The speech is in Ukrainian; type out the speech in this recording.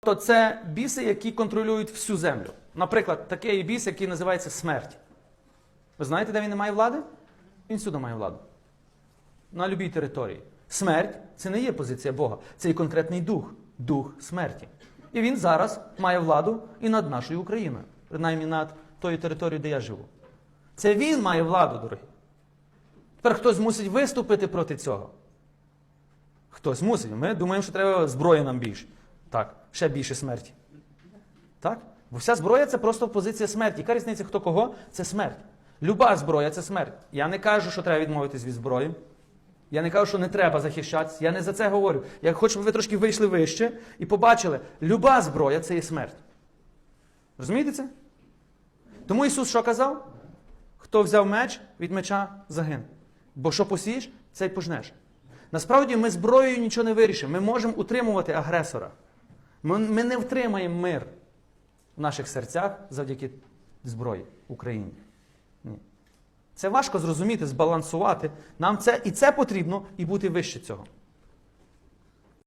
Тобто це біси, які контролюють всю землю. Наприклад, такий біс, який називається смерть. Ви знаєте, де він не має влади? Він всюди має владу. На любій території. Смерть це не є позиція Бога, це є конкретний дух, дух смерті. І він зараз має владу і над нашою Україною, принаймні над тою територією, де я живу. Це він має владу, дорогі. Тепер хтось мусить виступити проти цього. Хтось мусить. Ми думаємо, що треба зброї нам більше. Так, ще більше смерті. Так? Бо вся зброя це просто позиція смерті. Яка різниця, хто кого? Це смерть. Люба зброя це смерть. Я не кажу, що треба відмовитись від зброї. Я не кажу, що не треба захищатися. Я не за це говорю. Я хочу, щоб ви трошки вийшли вище і побачили, люба зброя це є смерть. Розумієте це? Тому Ісус що казав? Хто взяв меч, від меча загине. Бо що посієш, це й пожнеш. Насправді ми зброєю нічого не вирішимо. Ми можемо утримувати агресора. Ми, ми не втримаємо мир в наших серцях завдяки зброї Україні. Ні. Це важко зрозуміти, збалансувати. Нам це і це потрібно, і бути вище цього.